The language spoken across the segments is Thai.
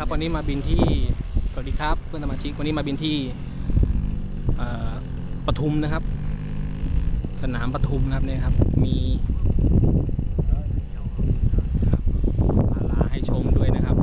ครับวันนี้มาบินที่สวัสดีครับเพื่อนสมาชิกวันนี้มาบินที่ปทุมนะครับ สนามปทุมนะครับเนี่ยครับ มีครับพาราให้ชมด้วยนะครับ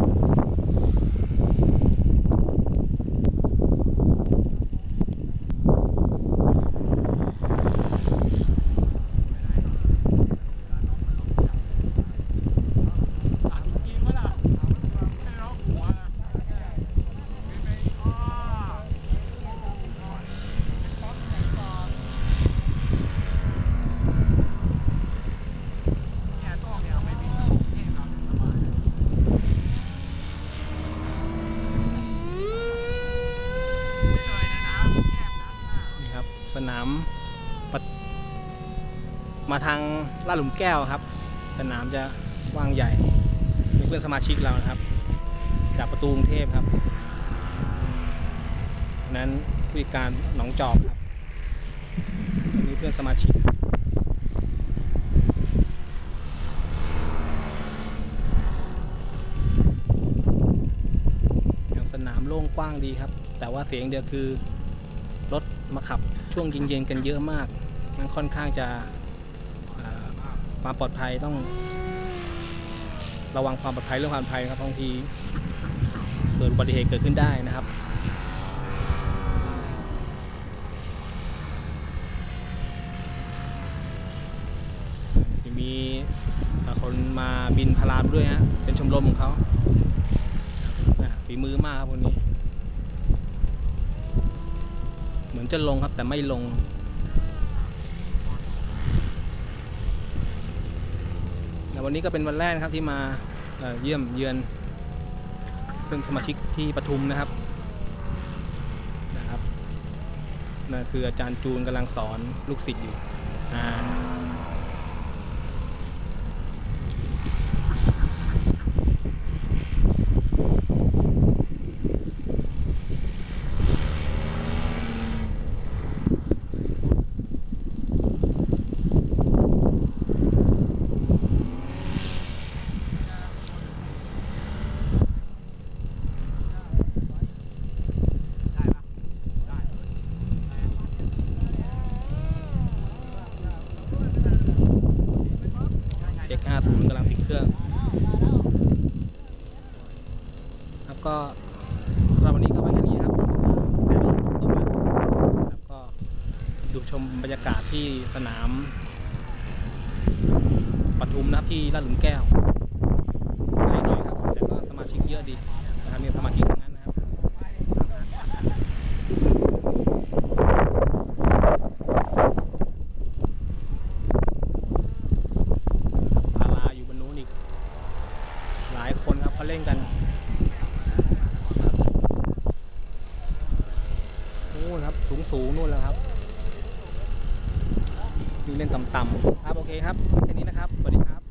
นี่ครับส นามมาทางลาดหลุมแก้วครับ สนามจะกว้างใหญ่มีเพื่อนสมาชิกเรานะครับ จากประตูกรุงเทพครับนั้นผู้จัดการหนองจอกครับอันนี้เพื่อนสมาชิกอย่างสนามโล่งกว้างดีครับ แต่ว่าเสียงเดียวคือ รถมาขับช่วงเย็นๆกันเยอะมาก มันค่อนข้างจะความปลอดภัยต้อง ระวังความปลอดภัยเรื่องความปลอดภัยครับบางทีเกิดอุบัติเหตุเกิดขึ้นได้นะครับมีคนมาบินพารามด้วยฮะเป็นชมรมของเขาฝีมือมากครับคนนี้ เหมือนจะลงครับแต่ไม่ลง วันนี้ก็เป็นวันแรกครับที่มาเเยี่ยมเยือนเพื่อนสมาชิกที่ปทุมนะครับนะครับนั่นคืออาจารย์จูนกำลังสอนลูกศิษย์อยู่อ่า เช็ค 50กำลังติดเครื่องครับก็สำหรับวันนี้ก็ไว้แค่นี้นะครับแต่นี้ต่อมาครับก็ดูชมบรรยากาศที่สนามปทุมนะครับที่ลาดหลุมแก้วไกลหน่อยครับ แต่ก็สมาชิกเยอะดีนะครับมีสมาชิกทั้งนั้นนะครับ พาราอยู่บนนู้นอีก หลายคนครับเขาเล่นกันนู่นครับสูงสูงนู่นแล้วครับนี่เล่นต่ำๆครับโอเคครับแค่นี้นะครับสวัสดีครับ